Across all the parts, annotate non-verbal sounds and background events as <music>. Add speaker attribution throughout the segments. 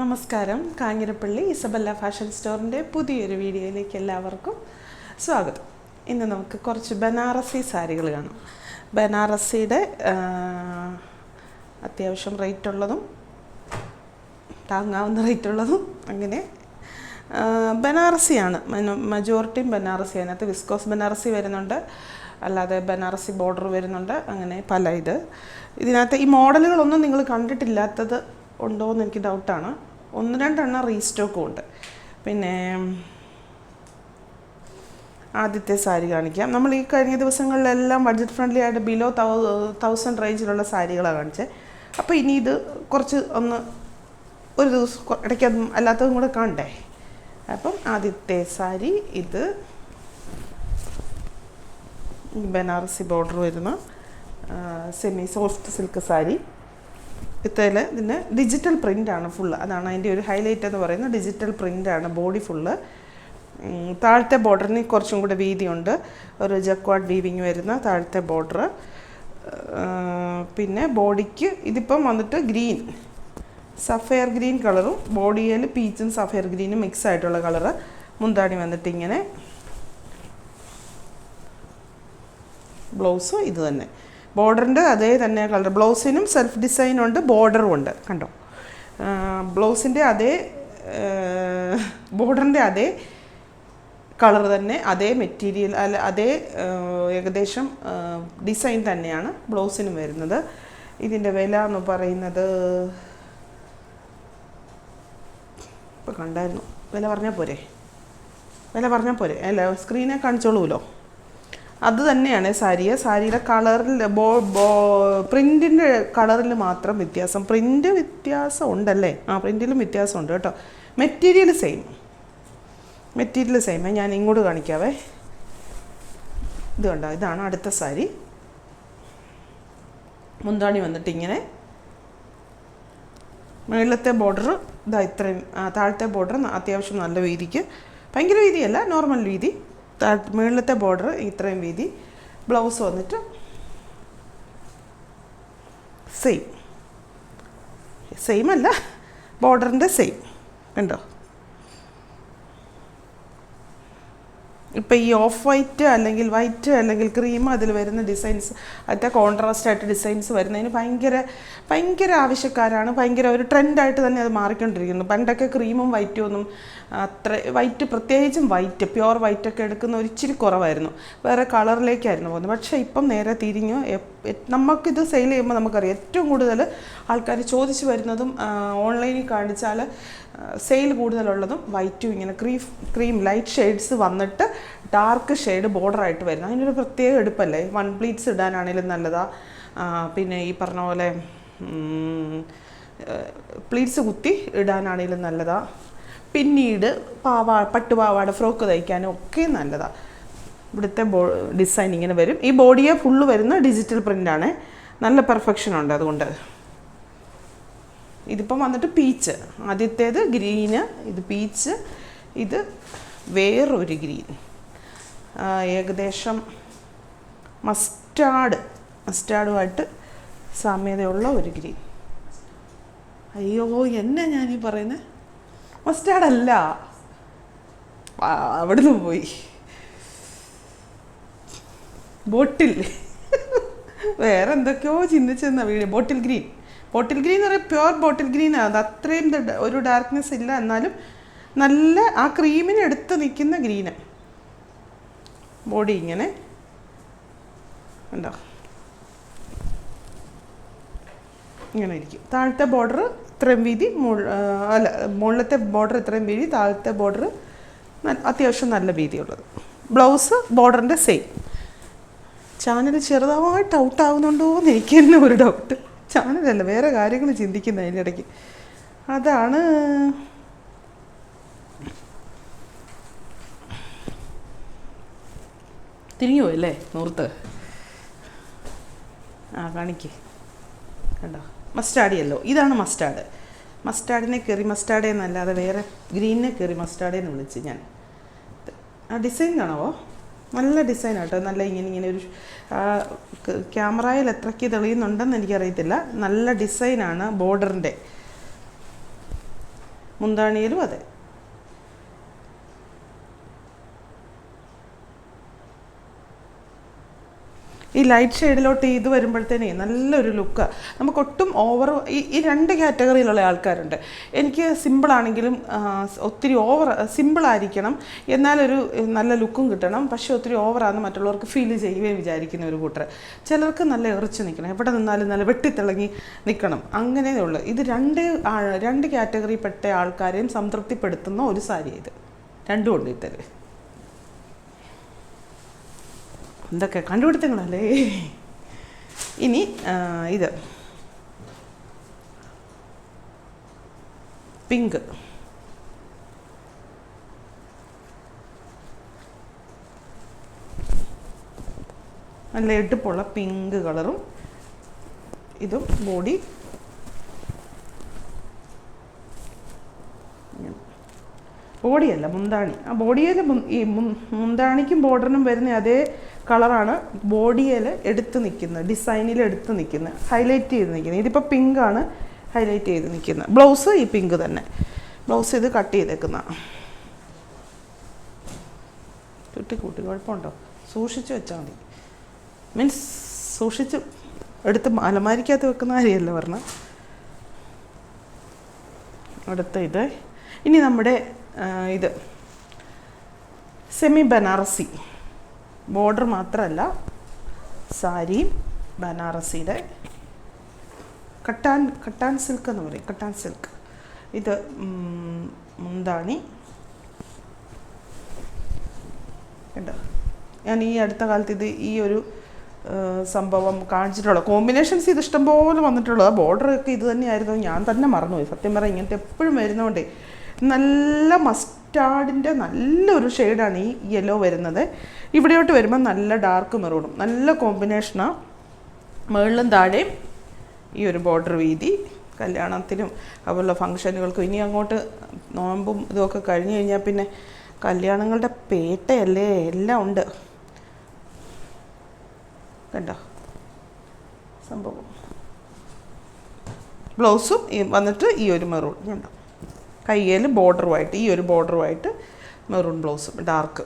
Speaker 1: നമസ്കാരം Kanjirappally Isabella fashion സ്റ്റോറിൻ്റെ പുതിയൊരു വീഡിയോയിലേക്ക് എല്ലാവർക്കും സ്വാഗതം ഇന്ന് നമുക്ക് കുറച്ച് ബനാറസി സാരികൾ കാണാം ബനാറസിയുടെ അത്യാവശ്യം റേറ്റ് ഉള്ളതും താങ്ങാവുന്ന റേറ്റ് ഉള്ളതും അങ്ങനെ ബനാറസിയാണ് മെജോറിറ്റിയും ബനാറസി അതിനകത്ത് വിസ്കോസ് ബനാറസി വരുന്നുണ്ട് അല്ലാതെ ബനാറസി ബോർഡർ വരുന്നുണ്ട് അങ്ങനെ പല ഇത് ഇതിനകത്ത് ഈ മോഡലുകളൊന്നും നിങ്ങൾ കണ്ടിട്ടില്ലാത്തത് ഉണ്ടോ എന്ന് എനിക്ക് ഡൗട്ടാണ് ഒന്ന് രണ്ടെണ്ണം റീസ്റ്റോക്കും ഉണ്ട് പിന്നെ ആദ്യത്തെ സാരി കാണിക്കാം നമ്മൾ ഈ കഴിഞ്ഞ ദിവസങ്ങളിലെല്ലാം ബഡ്ജറ്റ് ഫ്രണ്ട്ലി ആയിട്ട് ബിലോ തൗ തൗസൻഡ് റേഞ്ചിലുള്ള സാരികളാണ് കാണിച്ചത് അപ്പോൾ ഇനി ഇത് കുറച്ച് ഒന്ന് ഒരു ദിവസം ഇടയ്ക്ക് അത് അല്ലാത്തതും കൂടെ കാണണ്ടേ അപ്പം ആദ്യത്തെ സാരി ഇത് ബനാറസി ബോർഡർ വരുന്ന സെമി സോഫ്റ്റ് സിൽക്ക് സാരി ഇത്തയിൽ ഇതിന് ഡിജിറ്റൽ ആണ് ഫുള്ള് അതാണ് അതിൻ്റെ ഒരു ഹൈലൈറ്റ് എന്ന് പറയുന്നത് ഡിജിറ്റൽ ആണ് ബോഡി ഫുള്ള് താഴത്തെ ബോർഡറിന് കുറച്ചും കൂടെ വീതിയുണ്ട് ഒരു ജക്വാഡ് വീവിങ് വരുന്ന താഴത്തെ ബോർഡർ പിന്നെ ബോഡിക്ക് ഇതിപ്പം വന്നിട്ട് ഗ്രീൻ സഫയർ ഗ്രീൻ കളറും ബോഡിയിൽ പീച്ചും സഫയർ ഗ്രീനും മിക്സ് ആയിട്ടുള്ള കളറ് മുന്താണി വന്നിട്ട് ഇങ്ങനെ ബ്ലൗസും ഇത് തന്നെ ബോർഡറിൻ്റെ അതേ തന്നെ കളർ ബ്ലൗസിനും സെൽഫ് ഡിസൈൻ ഉണ്ട് ബോർഡറും ഉണ്ട് കണ്ടോ ബ്ലൗസിൻ്റെ അതേ ബോർഡറിൻ്റെ അതേ കളർ തന്നെ അതേ മെറ്റീരിയൽ അല്ല അതേ ഏകദേശം ഡിസൈൻ തന്നെയാണ് ബ്ലൗസിനും വരുന്നത് ഇതിൻ്റെ വില എന്ന് പറയുന്നത് ഇപ്പം കണ്ടായിരുന്നു വില പറഞ്ഞാൽ പോരെ വില പറഞ്ഞാൽ പോരെ അല്ല സ്ക്രീനെ കാണിച്ചോളൂല്ലോ അത് തന്നെയാണ് സാരിയെ സാരിയുടെ കളറിൽ ബോ ബോ പ്രിൻറ്റിൻ്റെ കളറിൽ മാത്രം വ്യത്യാസം പ്രിൻ്റ് വ്യത്യാസം ഉണ്ടല്ലേ ആ പ്രിൻറ്റിലും വ്യത്യാസമുണ്ട് കേട്ടോ മെറ്റീരിയൽ സെയിം മെറ്റീരിയൽ സെയിം ഞാൻ ഇങ്ങോട്ട് കാണിക്കാവേ ഇത് കണ്ടോ ഇതാണ് അടുത്ത സാരി മുന്താണി വന്നിട്ട് ഇങ്ങനെ ബോർഡർ ഇതാ ഇത്രയും താഴത്തെ ബോർഡർ അത്യാവശ്യം നല്ല വീതിക്ക് ഭയങ്കര വീതിയല്ല നോർമൽ വീതി മുകളിലത്തെ ബോർഡർ ഇത്രയും വീതി ബ്ലൗസ് വന്നിട്ട് സെയിം സെയിം അല്ല ബോർഡറിൻ്റെ സെയിം കണ്ടോ ഇപ്പോൾ ഈ ഓഫ് വൈറ്റ് അല്ലെങ്കിൽ വൈറ്റ് അല്ലെങ്കിൽ ക്രീം അതിൽ വരുന്ന ഡിസൈൻസ് അതിൻ്റെ കോൺട്രാസ്റ്റ് ആയിട്ട് ഡിസൈൻസ് വരുന്നതിന് ഭയങ്കര ഭയങ്കര ആവശ്യക്കാരാണ് ഭയങ്കര ഒരു ട്രെൻഡായിട്ട് തന്നെ അത് മാറിക്കൊണ്ടിരിക്കുന്നു പണ്ടൊക്കെ ക്രീമും വൈറ്റും ഒന്നും അത്ര വൈറ്റ് പ്രത്യേകിച്ചും വൈറ്റ് പ്യുവർ വൈറ്റൊക്കെ എടുക്കുന്ന ഒരു ഇച്ചിരി കുറവായിരുന്നു വേറെ കളറിലേക്കായിരുന്നു പോകുന്നത് പക്ഷേ ഇപ്പം നേരെ തിരിഞ്ഞു നമുക്കിത് സെയിൽ ചെയ്യുമ്പോൾ നമുക്കറിയാം ഏറ്റവും കൂടുതൽ ആൾക്കാർ ചോദിച്ചു വരുന്നതും ഓൺലൈനിൽ കാണിച്ചാൽ സെയിൽ കൂടുതലുള്ളതും വൈറ്റും ഇങ്ങനെ ക്രീം ക്രീം ലൈറ്റ് ഷെയ്ഡ്സ് വന്നിട്ട് ഡാർക്ക് ഷെയ്ഡ് ബോർഡറായിട്ട് വരുന്നത് അതിനൊരു പ്രത്യേക എടുപ്പല്ലേ വൺ പ്ലീറ്റ്സ് ഇടാനാണെങ്കിലും നല്ലതാ പിന്നെ ഈ പറഞ്ഞ പോലെ പ്ലീറ്റ്സ് കുത്തി ഇടാനാണെങ്കിലും നല്ലതാ പിന്നീട് പാവാ പട്ടുപാവാട ഫ്രോക്ക് തയ്ക്കാനും ഒക്കെ നല്ലതാണ് ഇവിടുത്തെ ബോ ഡിസൈൻ ഇങ്ങനെ വരും ഈ ബോഡിയെ ഫുള്ള് വരുന്ന ഡിജിറ്റൽ പ്രിൻ്റാണ് നല്ല പെർഫെക്ഷൻ ഉണ്ട് അതുകൊണ്ട് ഇതിപ്പം വന്നിട്ട് പീച്ച് ആദ്യത്തേത് ഗ്രീന് ഇത് പീച്ച് ഇത് വേറൊരു ഗ്രീൻ ഏകദേശം മസ്റ്റാർഡ് മസ്റ്റാർഡുമായിട്ട് സാമ്യതയുള്ള ഒരു ഗ്രീൻ അയ്യോ എന്നെ ഞാനീ പറയുന്നത് മസ്റ്റാർഡല്ല അവിടുന്ന് പോയി ബോട്ടിൽ വേറെ എന്തൊക്കെയോ ചിന്തിച്ചെന്ന വീട് ബോട്ടിൽ ഗ്രീൻ ബോട്ടിൽ ഗ്രീൻ എന്ന് പറയുന്നത് പ്യുവർ ബോട്ടിൽ ഗ്രീൻ ആണ് അത് അത്രയും ഒരു ഡാർക്ക്നെസ് ഇല്ല എന്നാലും നല്ല ആ ക്രീമിനെടുത്ത് നിൽക്കുന്ന ഗ്രീന് ബോഡി ഇങ്ങനെ ഉണ്ടോ ഇങ്ങനെ ഇരിക്കും താഴത്തെ ബോർഡർ ഇത്രയും വീതി അല്ല മുകളിലത്തെ ബോർഡർ ഇത്രയും വീതി താഴത്തെ ബോർഡർ അത്യാവശ്യം നല്ല വീതിയുള്ളത് ബ്ലൗസ് ബോർഡറിൻ്റെ സെയിം ചാനൽ ചെറുതായിട്ട് ഔട്ട് ആവുന്നുണ്ടോ എന്ന് എനിക്ക് തന്നെ ഒരു ഡൗട്ട് ചാനലല്ല വേറെ കാര്യങ്ങൾ ചിന്തിക്കുന്ന അതിൻ്റെ ഇടയ്ക്ക് അതാണ് തിരിഞ്ഞു പോയല്ലേ നൂർത്ത് ആ കാണിക്കേ കണ്ടോ മസ്റ്റാർഡ് യെല്ലോ ഇതാണ് മസ്റ്റാർഡ് മസ്റ്റാഡിനെ കയറി മസ്റ്റാർഡ് എന്നല്ലാതെ വേറെ ഗ്രീനിനെ കയറി മസ്റ്റാർഡ് എന്ന് വിളിച്ച് ഞാൻ ആ ഡിസൈൻ കാണാവോ നല്ല ഡിസൈൻ ആട്ടോ നല്ല ഇങ്ങനെ ഇങ്ങനെ ഒരു ക്യാമറയിൽ എത്രയ്ക്ക് തെളിയുന്നുണ്ടെന്ന് എനിക്കറിയത്തില്ല നല്ല ഡിസൈനാണ് ബോർഡറിൻ്റെ മുന്താണിയിലും അതെ ഈ ലൈറ്റ് ഷെയ്ഡിലോട്ട് ഇത് വരുമ്പോഴത്തേനേ നല്ലൊരു ലുക്ക് നമുക്കൊട്ടും ഓവർ ഈ ഈ രണ്ട് കാറ്റഗറിയിലുള്ള ആൾക്കാരുണ്ട് എനിക്ക് സിമ്പിളാണെങ്കിലും ഒത്തിരി ഓവർ സിമ്പിളായിരിക്കണം എന്നാലൊരു നല്ല ലുക്കും കിട്ടണം പക്ഷേ ഒത്തിരി ഓവറാണെന്ന് മറ്റുള്ളവർക്ക് ഫീൽ ചെയ്യുകയും വിചാരിക്കുന്ന ഒരു കൂട്ടർ ചിലർക്ക് നല്ല എറിച്ച് നിൽക്കണം എവിടെ നിന്നാലും നല്ല വെട്ടിത്തിളങ്ങി നിൽക്കണം അങ്ങനെ ഉള്ളൂ ഇത് രണ്ട് രണ്ട് കാറ്റഗറിയിൽപ്പെട്ട ആൾക്കാരെയും സംതൃപ്തിപ്പെടുത്തുന്ന ഒരു സാരി ഇത് രണ്ടും ഉണ്ട് ഇത്തരം എന്തൊക്കെ കണ്ടുപിടുത്തങ്ങളല്ലേ ഇനി ഇത് പിങ്ക് നല്ല എടുപ്പുള്ള പിങ്ക് കളറും ഇതും ബോഡി ബോഡിയല്ല മുന്താണി ആ ബോഡിയിൽ ഈ മുന്താണിക്കും ബോർഡറിനും വരുന്ന അതേ കളറാണ് ബോഡിയിൽ എടുത്ത് നിൽക്കുന്നത് ഡിസൈനിൽ എടുത്ത് നിൽക്കുന്നത് ഹൈലൈറ്റ് ചെയ്ത് നിൽക്കുന്നത് ഇതിപ്പോൾ പിങ്കാണ് ഹൈലൈറ്റ് ചെയ്ത് നിൽക്കുന്നത് ബ്ലൗസ് ഈ പിങ്ക് തന്നെ ബ്ലൗസ് ഇത് കട്ട് ചെയ്തേക്കുന്ന ചുട്ടിക്കൂട്ടി കുഴപ്പമുണ്ടോ സൂക്ഷിച്ച് വെച്ചാൽ മതി മീൻസ് സൂക്ഷിച്ച് എടുത്ത് അലമാരിക്കകത്ത് വെക്കുന്ന കാര്യമല്ല പറഞ്ഞ അടുത്ത ഇത് ഇനി നമ്മുടെ ഇത് സെമി ബനാറസി ബോർഡർ മാത്രമല്ല സാരിയും ബനാറസിയുടെ കട്ടാൻ കട്ടാൻ സിൽക്ക് എന്ന് പറയും കട്ടാൻ സിൽക്ക് ഇത് മുന്താണി കേട്ടോ ഞാൻ ഈ അടുത്ത കാലത്ത് ഇത് ഈ ഒരു സംഭവം കാണിച്ചിട്ടുള്ള കോമ്പിനേഷൻസ് ഇത് ഇഷ്ടംപോലെ വന്നിട്ടുള്ളത് ബോർഡറൊക്കെ ഇത് തന്നെയായിരുന്നു ഞാൻ തന്നെ മറന്നുപോയി സത്യം പറയാം ഇങ്ങനത്തെ എപ്പോഴും വരുന്നതുകൊണ്ടേ നല്ല മസ്റ്റ് മസ്റ്റാർഡിൻ്റെ നല്ലൊരു ഷെയ്ഡാണ് ഈ യെല്ലോ വരുന്നത് ഇവിടെയോട്ട് വരുമ്പോൾ നല്ല ഡാർക്ക് മെറൂണും നല്ല കോമ്പിനേഷനാണ് മുകളിലും താഴെയും ഈ ഒരു ബോർഡർ വീതി കല്യാണത്തിനും അതുപോലുള്ള ഫംഗ്ഷനുകൾക്കും ഇനി അങ്ങോട്ട് നോമ്പും ഇതുമൊക്കെ കഴിഞ്ഞ് കഴിഞ്ഞാൽ പിന്നെ കല്യാണങ്ങളുടെ പേട്ടയല്ലേ എല്ലാം ഉണ്ട് കണ്ടോ സംഭവം ബ്ലൗസും വന്നിട്ട് ഈ ഒരു മെറൂൺ കണ്ടോ കയ്യിൽ ബോർഡറുമായിട്ട് ഈ ഒരു ബോർഡറുമായിട്ട് മെറൂൺ ബ്ലൗസ് ഡാർക്ക്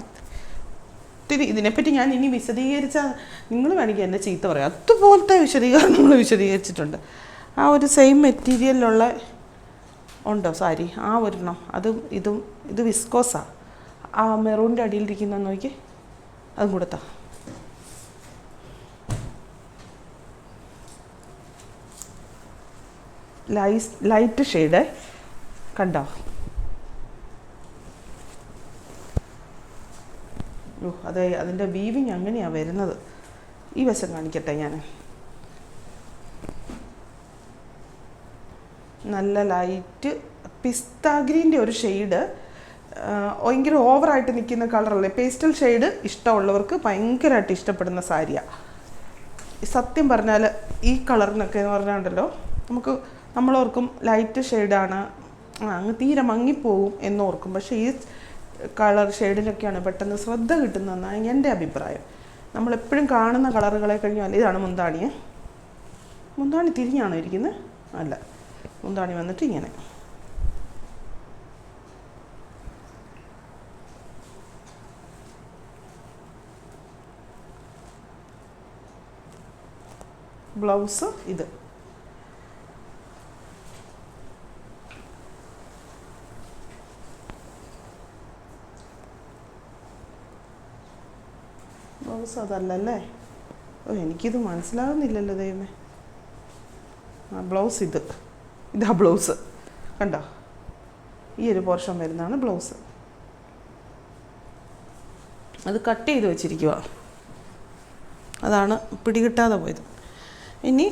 Speaker 1: ഒത്തിരി ഇതിനെപ്പറ്റി ഞാൻ ഇനി വിശദീകരിച്ചാൽ നിങ്ങൾ വേണമെങ്കിൽ എന്നെ ചീത്ത പറയാം അതുപോലത്തെ വിശദീകരണങ്ങൾ വിശദീകരിച്ചിട്ടുണ്ട് ആ ഒരു സെയിം മെറ്റീരിയലിലുള്ള ഉണ്ടോ സാരി ആ ഒരെണ്ണം അതും ഇതും ഇത് വിസ്കോസാണ് ആ മെറൂണിൻ്റെ അടിയിലിരിക്കുന്ന നോക്കി അതും കൊടുത്താ ലൈസ് ലൈറ്റ് ഷെയ്ഡേ കണ്ടോ ഓ അതെ അതിൻ്റെ വീവിങ് അങ്ങനെയാണ് വരുന്നത് ഈ വശം കാണിക്കട്ടെ ഞാൻ നല്ല ലൈറ്റ് പിസ്താഗ്രീൻ്റെ ഒരു ഷെയ്ഡ് ഭയങ്കര ഓവറായിട്ട് നിൽക്കുന്ന കളറല്ലേ പേസ്റ്റൽ ഷെയ്ഡ് ഇഷ്ടമുള്ളവർക്ക് ഭയങ്കരമായിട്ട് ഇഷ്ടപ്പെടുന്ന സാരിയാണ് സത്യം പറഞ്ഞാൽ ഈ കളറിനൊക്കെ എന്ന് പറഞ്ഞാൽ ഉണ്ടല്ലോ നമുക്ക് നമ്മളോർക്കും ലൈറ്റ് ഷെയ്ഡാണ് അങ്ങ് തീരെ മങ്ങിപ്പോവും എന്നോർക്കും പക്ഷേ ഈ കളർ ഷെയ്ഡിലൊക്കെയാണ് പെട്ടെന്ന് ശ്രദ്ധ കിട്ടുന്നതെന്നാണ് എൻ്റെ അഭിപ്രായം നമ്മളെപ്പോഴും കാണുന്ന കളറുകളെ കഴിഞ്ഞാൽ ഇതാണ് മുന്താണി മുന്താണി തിരിഞ്ഞാണോ ഇരിക്കുന്നത് അല്ല മുന്താണി വന്നിട്ട് ഇങ്ങനെ ബ്ലൗസ് ഇത് ഹൗസ് അതല്ല ഓ എനിക്കിത് മനസ്സിലാകുന്നില്ലല്ലോ ദൈവമേ ആ ബ്ലൗസ് ഇത് ഇതാ ബ്ലൗസ് കണ്ടോ ഈ ഒരു പോർഷൻ വരുന്നതാണ് ബ്ലൗസ് അത് കട്ട് ചെയ്ത് വെച്ചിരിക്കുക അതാണ് പിടികിട്ടാതെ പോയത് ഇനി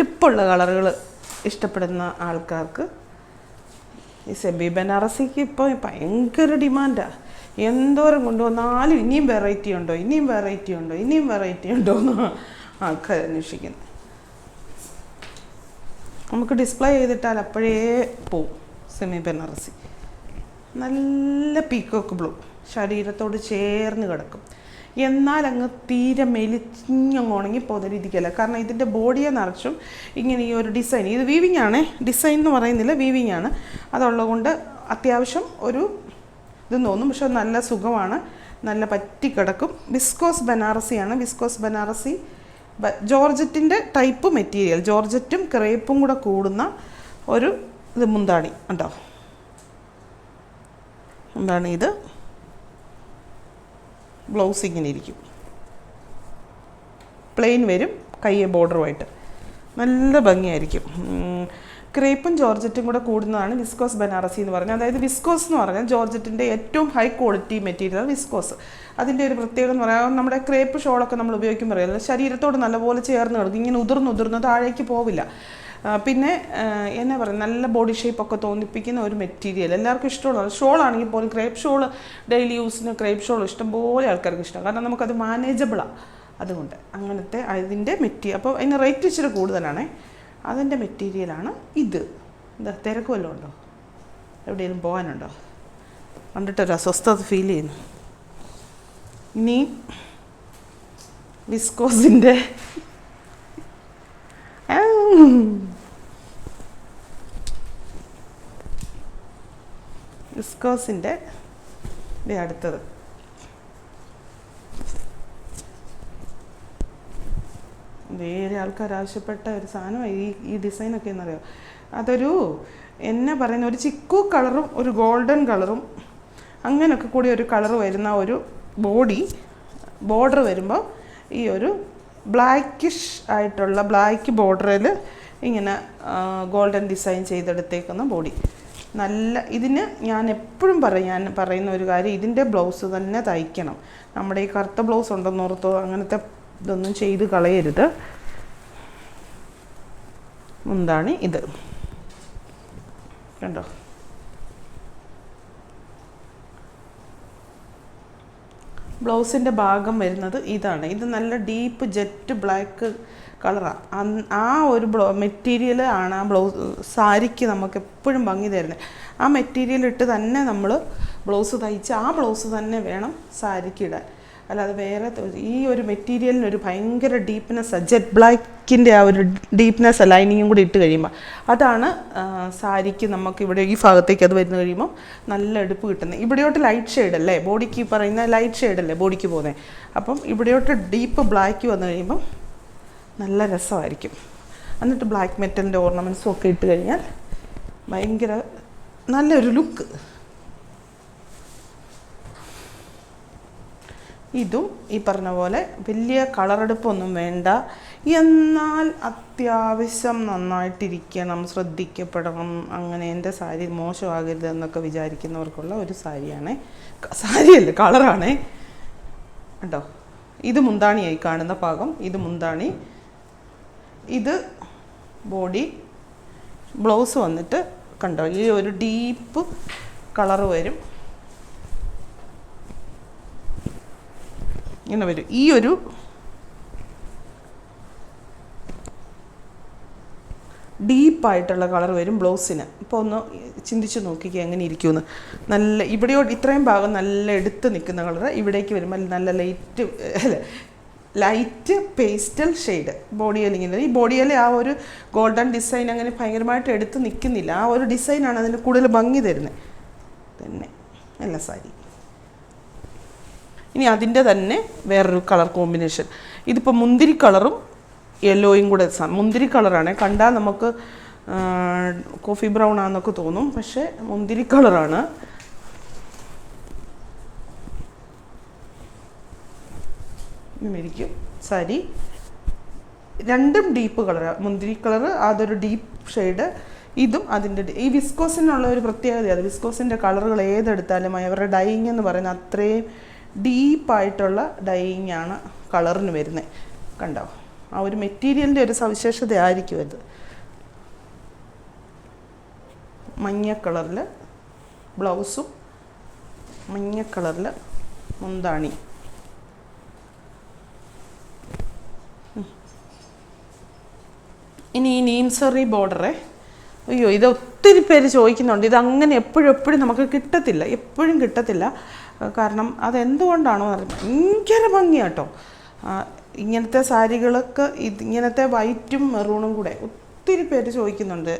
Speaker 1: ടിപ്പുള്ള കളറുകൾ ഇഷ്ടപ്പെടുന്ന ആൾക്കാർക്ക് ഈ സെബി ബനാറസിക്ക് ഇപ്പോൾ ഭയങ്കര ഡിമാൻഡാണ് എന്തോരം കൊണ്ടുവന്നാലും ഇനിയും വെറൈറ്റി ഉണ്ടോ ഇനിയും വെറൈറ്റി ഉണ്ടോ ഇനിയും വെറൈറ്റി ഉണ്ടോ എന്ന് ആൾക്കാർ അന്വേഷിക്കുന്നത് നമുക്ക് ഡിസ്പ്ലേ ചെയ്തിട്ടാൽ അപ്പോഴേ പോവും സെമി ബനാറസി നല്ല പീക്കോക്ക് ബ്ലൂ ശരീരത്തോട് ചേർന്ന് കിടക്കും എന്നാൽ അങ്ങ് തീരെ മെലിഞ്ഞങ്ങ് ഉണങ്ങി പോകുന്ന രീതിക്കല്ല കാരണം ഇതിൻ്റെ ബോഡിയെ നിറച്ചും ഇങ്ങനെ ഈ ഒരു ഡിസൈൻ ഇത് വീവിങ് ആണേ ഡിസൈൻ എന്ന് പറയുന്നില്ല വീവിങ് ആണ് അതുള്ളതുകൊണ്ട് അത്യാവശ്യം ഒരു ഇതും തോന്നും പക്ഷെ നല്ല സുഖമാണ് നല്ല പറ്റിക്കിടക്കും വിസ്കോസ് ബനാറസിയാണ് വിസ്കോസ് ബനാറസി ജോർജറ്റിൻ്റെ ടൈപ്പ് മെറ്റീരിയൽ ജോർജറ്റും ക്രേപ്പും കൂടെ കൂടുന്ന ഒരു ഇത് മുന്താണി ഉണ്ടോ എന്താണ് ഇത് ബ്ലൗസ് ഇങ്ങനെ ഇരിക്കും പ്ലെയിൻ വരും കയ്യെ ബോർഡറുമായിട്ട് നല്ല ഭംഗിയായിരിക്കും ക്രേപ്പും ജോർജറ്റും കൂടെ കൂടുന്നതാണ് വിസ്കോസ് ബനാറസി എന്ന് പറഞ്ഞാൽ അതായത് വിസ്കോസ് എന്ന് പറഞ്ഞാൽ ജോർജറ്റിൻ്റെ ഏറ്റവും ഹൈ ക്വാളിറ്റി മെറ്റീരിയൽ വിസ്കോസ് അതിൻ്റെ ഒരു പ്രത്യേകത എന്ന് പറയാം നമ്മുടെ ക്രേപ്പ് ഷോളൊക്കെ നമ്മൾ ഉപയോഗിക്കുമ്പോൾ പറയുന്നത് ശരീരത്തോട് നല്ലപോലെ ചേർന്ന് കിടക്കും ഇങ്ങനെ ഉതിർന്ന് ഉതിർന്ന് താഴേക്ക് പോവില്ല പിന്നെ എന്നാ പറയുക നല്ല ബോഡി ഷേപ്പൊക്കെ തോന്നിപ്പിക്കുന്ന ഒരു മെറ്റീരിയൽ എല്ലാവർക്കും ഇഷ്ടമുള്ള ഷോൾ ആണെങ്കിൽ പോലും ക്രേപ്പ് ഷോൾ ഡെയിലി യൂസിന് ക്രേപ്പ് ഷോൾ ഇഷ്ടംപോലെ ആൾക്കാർക്ക് ഇഷ്ടം കാരണം നമുക്കത് മാനേജബിളാണ് അതുകൊണ്ട് അങ്ങനത്തെ അതിൻ്റെ മെറ്റീരിയൽ അപ്പോൾ അതിന് റേറ്റ് ഇച്ചിരി കൂടുതലാണേ അതിൻ്റെ മെറ്റീരിയലാണ് ഇത് എന്താ തിരക്ക് വല്ലതും ഉണ്ടോ എവിടെയെങ്കിലും പോകാനുണ്ടോ കണ്ടിട്ടൊരു അസ്വസ്ഥത ഫീൽ ചെയ്യുന്നു ഇനി വിസ്കോസിൻ്റെ വിസ്കോസിൻ്റെ <laughs> അടുത്തത് നേരെ ആൾക്കാർ ആവശ്യപ്പെട്ട ഒരു സാധനമായി ഈ ഈ ഡിസൈനൊക്കെ എന്നറിയാം അതൊരു എന്നെ പറയുന്ന ഒരു ചിക്കു കളറും ഒരു ഗോൾഡൻ കളറും അങ്ങനെയൊക്കെ കൂടി ഒരു കളർ വരുന്ന ഒരു ബോഡി ബോർഡർ വരുമ്പോൾ ഈ ഒരു ബ്ലാക്കിഷ് ആയിട്ടുള്ള ബ്ലാക്ക് ബോർഡറിൽ ഇങ്ങനെ ഗോൾഡൻ ഡിസൈൻ ചെയ്തെടുത്തേക്കുന്ന ബോഡി നല്ല ഇതിന് ഞാൻ എപ്പോഴും പറയും ഞാൻ പറയുന്ന ഒരു കാര്യം ഇതിൻ്റെ ബ്ലൗസ് തന്നെ തയ്ക്കണം നമ്മുടെ ഈ കറുത്ത ബ്ലൗസ് ഓർത്തോ അങ്ങനത്തെ ഇതൊന്നും ചെയ്ത് കളയരുത് എന്താണ് ഇത് കണ്ടോ ബ്ലൗസിൻ്റെ ഭാഗം വരുന്നത് ഇതാണ് ഇത് നല്ല ഡീപ്പ് ജെറ്റ് ബ്ലാക്ക് കളറാണ് ആ ഒരു ബ്ലോ മെറ്റീരിയൽ ആണ് ആ ബ്ലൗസ് സാരിക്ക് നമുക്ക് എപ്പോഴും ഭംഗി തരുന്നത് ആ മെറ്റീരിയൽ ഇട്ട് തന്നെ നമ്മൾ ബ്ലൗസ് തയ്ച്ച് ആ ബ്ലൗസ് തന്നെ വേണം സാരിക്ക് ഇടാൻ അല്ലാതെ വേറെ ഈ ഒരു മെറ്റീരിയലിന് ഒരു ഭയങ്കര ഡീപ്നെസ് ജെറ്റ് ബ്ലാക്കിൻ്റെ ആ ഒരു ഡീപ്നെസ് ലൈനിങ്ങും കൂടി ഇട്ട് കഴിയുമ്പോൾ അതാണ് സാരിക്ക് നമുക്ക് ഇവിടെ ഈ ഭാഗത്തേക്ക് അത് വരുന്ന കഴിയുമ്പോൾ നല്ല എടുപ്പ് കിട്ടുന്നത് ഇവിടെയോട്ട് ലൈറ്റ് ഷെയ്ഡ് അല്ലേ ബോഡിക്ക് പറയുന്ന ലൈറ്റ് ഷെയ്ഡ് അല്ലേ ബോഡിക്ക് പോകുന്നത് അപ്പം ഇവിടെയോട്ട് ഡീപ്പ് ബ്ലാക്ക് വന്നു കഴിയുമ്പം നല്ല രസമായിരിക്കും എന്നിട്ട് ബ്ലാക്ക് മെറ്റലിൻ്റെ ഓർണമെൻസും ഒക്കെ ഇട്ട് കഴിഞ്ഞാൽ ഭയങ്കര നല്ലൊരു ലുക്ക് ഇതും ഈ പറഞ്ഞ പോലെ വലിയ കളറെടുപ്പൊന്നും വേണ്ട എന്നാൽ അത്യാവശ്യം നന്നായിട്ടിരിക്കണം ശ്രദ്ധിക്കപ്പെടണം അങ്ങനെ എൻ്റെ സാരി മോശമാകരുത് എന്നൊക്കെ വിചാരിക്കുന്നവർക്കുള്ള ഒരു സാരിയാണ് സാരിയല്ല കളറാണേ കേട്ടോ ഇത് മുന്താണിയായി കാണുന്ന ഭാഗം ഇത് മുന്താണി ഇത് ബോഡി ബ്ലൗസ് വന്നിട്ട് കണ്ടോ ഈ ഒരു ഡീപ്പ് കളർ വരും ഇങ്ങനെ വരും ഈ ഒരു ഡീപ്പായിട്ടുള്ള കളർ വരും ബ്ലൗസിന് ഇപ്പോൾ ഒന്ന് ചിന്തിച്ച് നോക്കിക്കുക എങ്ങനെ ഇരിക്കുമെന്ന് നല്ല ഇവിടെയോ ഇത്രയും ഭാഗം നല്ല എടുത്ത് നിൽക്കുന്ന കളർ ഇവിടേക്ക് വരുമ്പോൾ നല്ല ലൈറ്റ് അല്ല ലൈറ്റ് പേസ്റ്റൽ ഷെയ്ഡ് ബോഡി അല്ലെങ്കിൽ ഈ ബോഡിയിലെ ആ ഒരു ഗോൾഡൻ ഡിസൈൻ അങ്ങനെ ഭയങ്കരമായിട്ട് എടുത്ത് നിൽക്കുന്നില്ല ആ ഒരു ഡിസൈനാണ് അതിന് കൂടുതൽ ഭംഗി തരുന്നത് തന്നെ നല്ല സാരി ഇനി അതിൻ്റെ തന്നെ വേറൊരു കളർ കോമ്പിനേഷൻ ഇതിപ്പോൾ മുന്തിരി കളറും യെല്ലോയും കൂടെ മുന്തിരി കളറാണ് കണ്ടാൽ നമുക്ക് കോഫി ബ്രൗൺ ആണെന്നൊക്കെ തോന്നും പക്ഷേ മുന്തിരി കളറാണ് മേടിക്കും സാരി രണ്ടും ഡീപ്പ് കളർ മുന്തിരി കളറ് അതൊരു ഡീപ്പ് ഷെയ്ഡ് ഇതും അതിൻ്റെ ഈ വിസ്കോസിനുള്ള ഒരു പ്രത്യേകതയാണ് വിസ്കോസിൻ്റെ കളറുകൾ ഏതെടുത്താലും അവരുടെ ഡൈയിങ് എന്ന് പറയുന്ന അത്രയും ഡീപ്പായിട്ടുള്ള ഡൈയിങ് ആണ് കളറിന് വരുന്നത് കണ്ടോ ആ ഒരു മെറ്റീരിയലിൻ്റെ ഒരു സവിശേഷത ആയിരിക്കും അത് മഞ്ഞ കളറിൽ ബ്ലൗസും മഞ്ഞ കളറിൽ മുന്താണി ഇനി ഈ നീംസറി ബോർഡറെ അയ്യോ ഇത് ഒത്തിരി പേര് ചോദിക്കുന്നുണ്ട് ഇത് അങ്ങനെ എപ്പോഴും എപ്പോഴും നമുക്ക് കിട്ടത്തില്ല എപ്പോഴും കിട്ടത്തില്ല കാരണം അതെന്തുകൊണ്ടാണോ ഭയങ്കര ഭംഗിയാട്ടോ ഇങ്ങനത്തെ സാരികളൊക്കെ ഇങ്ങനത്തെ വൈറ്റും മെറൂണും കൂടെ ഒത്തിരി പേര് ചോദിക്കുന്നുണ്ട്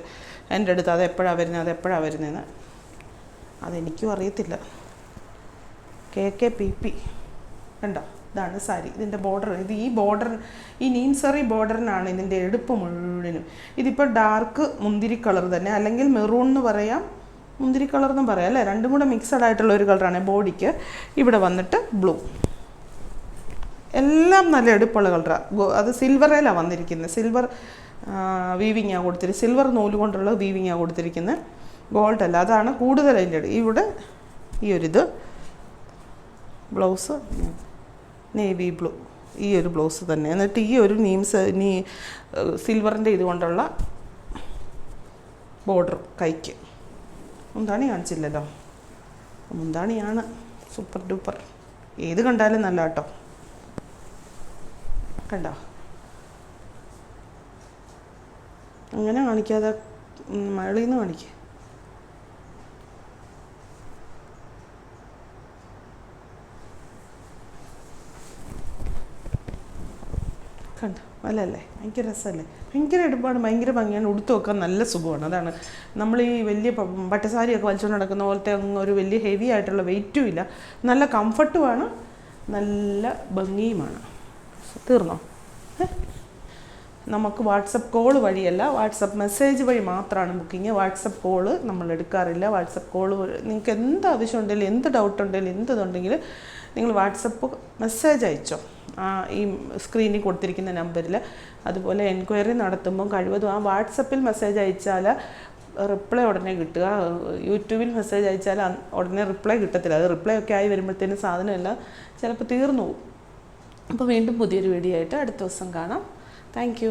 Speaker 1: എൻ്റെ അടുത്ത് അത് എപ്പോഴാണ് വരുന്നത് അത് എപ്പോഴാണ് വരുന്നതെന്ന് അതെനിക്കും അറിയത്തില്ല കെ കെ പി പി കണ്ടോ ഇതാണ് സാരി ഇതിൻ്റെ ബോർഡർ ഇത് ഈ ബോർഡർ ഈ നീംസറി ബോർഡറിനാണ് ഇതിൻ്റെ എടുപ്പ് മുഴുവനും ഇതിപ്പോൾ ഡാർക്ക് മുന്തിരി കളർ തന്നെ അല്ലെങ്കിൽ മെറൂൺ എന്ന് പറയാം മുന്തിരി കളർ എന്നും പറയാം അല്ലേ രണ്ടും കൂടെ മിക്സഡ് ആയിട്ടുള്ള ഒരു കളറാണ് ബോഡിക്ക് ഇവിടെ വന്നിട്ട് ബ്ലൂ എല്ലാം നല്ല എടുപ്പുള്ള കളറാണ് അത് സിൽവറേലാണ് വന്നിരിക്കുന്നത് സിൽവർ വീവിങ്ങാണ് കൊടുത്തിരിക്കുന്നത് സിൽവർ നൂല് കൊണ്ടുള്ള വീവിങ്ങാണ് കൊടുത്തിരിക്കുന്നത് ഗോൾഡ് അല്ല അതാണ് കൂടുതൽ അതിൻ്റെ ഇവിടെ ഈ ഒരിത് ബ്ലൗസ് നേവി ബ്ലൂ ഈ ഒരു ബ്ലൗസ് തന്നെ എന്നിട്ട് ഈ ഒരു നീംസ് നീ സിൽവറിൻ്റെ ഇതുകൊണ്ടുള്ള ബോർഡർ കൈക്ക് മുന്താണി കാണിച്ചില്ലല്ലോ മുന്താണിയാണ് സൂപ്പർ ഡൂപ്പർ ഏത് കണ്ടാലും നല്ല കേട്ടോ കണ്ടോ അങ്ങനെ കാണിക്കാതെ മഴയിൽ നിന്ന് കാണിക്കേ കണ്ടോ അല്ലല്ലേ ഭയങ്കര രസമല്ലേ ഭയങ്കര എടുപ്പാണ് ഭയങ്കര ഭംഗിയാണ് ഉടുത്തു വെക്കാൻ നല്ല സുഖമാണ് അതാണ് നമ്മൾ ഈ വലിയ പട്ടസാരിയൊക്കെ വലിച്ചുകൊണ്ട് നടക്കുന്ന പോലത്തെ ഒരു വലിയ ഹെവി ആയിട്ടുള്ള വെയിറ്റും ഇല്ല നല്ല കംഫർട്ടുമാണ് നല്ല ഭംഗിയുമാണ് തീർന്നോ നമുക്ക് വാട്സപ്പ് കോൾ വഴിയല്ല വാട്സപ്പ് മെസ്സേജ് വഴി മാത്രമാണ് ബുക്കിങ് വാട്സപ്പ് കോൾ നമ്മൾ എടുക്കാറില്ല വാട്സപ്പ് കോൾ നിങ്ങൾക്ക് എന്ത് ആവശ്യം ഉണ്ടെങ്കിലും എന്ത് ഡൗട്ട് ഉണ്ടെങ്കിലും എന്തുണ്ടെങ്കിൽ നിങ്ങൾ വാട്സപ്പ് മെസ്സേജ് അയച്ചോ ആ ഈ സ്ക്രീനിൽ കൊടുത്തിരിക്കുന്ന നമ്പറിൽ അതുപോലെ എൻക്വയറി നടത്തുമ്പോൾ കഴിവതും ആ വാട്സപ്പിൽ മെസ്സേജ് അയച്ചാൽ റിപ്ലൈ ഉടനെ കിട്ടുക യൂട്യൂബിൽ മെസ്സേജ് അയച്ചാൽ ഉടനെ റിപ്ലൈ കിട്ടത്തില്ല അത് റിപ്ലൈ ഒക്കെ ആയി വരുമ്പോഴത്തേനും സാധനമല്ല ചിലപ്പോൾ തീർന്നു പോകും അപ്പോൾ വീണ്ടും പുതിയൊരു വീഡിയോ ആയിട്ട് അടുത്ത ദിവസം കാണാം താങ്ക്